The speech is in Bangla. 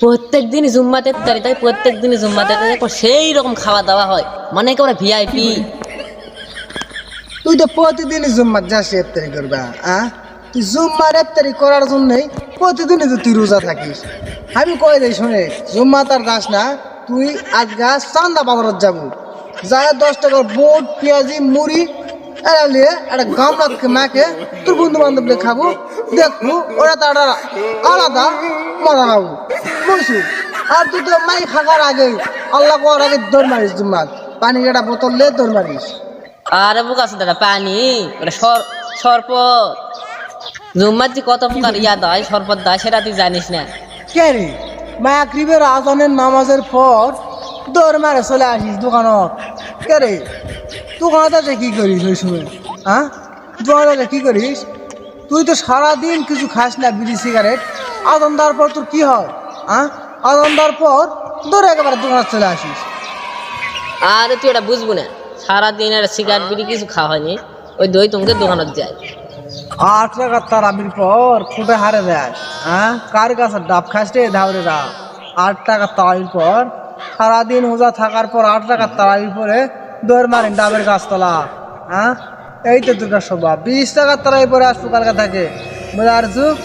প্রত্যেক দিন জুম্মাতে তারি তাই প্রত্যেক দিন জুম্মাতে তারি সেই রকম খাওয়া দাওয়া হয়। মানে একেবারে ভিআইপি তুই তো প্রতিদিন জুম্মার যাস ইফতারি করবা, আ? তুই জুম্মার ইফতারি করার জন্যই প্রতিদিনই তো তুই রোজা থাকিস। আমি কই দেই, শুনে জুম্মা তার যাস না, তুই আজগা চান্দা বাজারত যাব। যায় দশ টাকার বোট, পেঁয়াজি, মুড়ি একটা গামলা মাকে তোর বন্ধু খাব, দেখব, ওরা তো একটা আলাদা মজা পাবো। বুঝছু আর তুই তো মাই খাকার আগে আল্লাহ করার আগে দৌড় মারিস জুম্মার পানি একটা বোতল লে দৌড় মারিস। আরে বুক আছে দাদা পানি ওটা সর সরপত। জুম্মার যে কত প্রকার ইয়া দেয় সরপত দেয় সেটা তুই জানিস না। কে রে? মাগরিবের আজানের নামাজের পর দৌড় মারে চলে আসিস দোকানত। কে রে? দোকানত আছে কি করিস ওই সময় হ্যাঁ? দোকানত কি করিস? তুই তো সারাদিন কিছু খাস না বিড়ি সিগারেট আজান দেওয়ার পর তোর কি হয়? হ্যাঁ? পর দৌড়ে একেবারে দোকানত চলে আসিস। আরে তুই এটা বুঝব না। সারাদিন আর সিগারেট বিড়ি কিছু খাওয়া হয়নি। ওই দই তোমাকে দোকানত যায় আট টাকা তারাবির পর ফুটে হারে দেয়। হ্যাঁ? কার কাছে ডাব খাস রে ধাবরে ডাব? আট টাকা তারাবির পর সারাদিন ওজা থাকার পর আট টাকা তারাবির পরে দৌড় মারেন ডাবের গাছতলা। হ্যাঁ? এই তো দুটা স্বভাব বিশ টাকার তারাই পরে আসব কালকা থাকে। বুঝা আর যুগ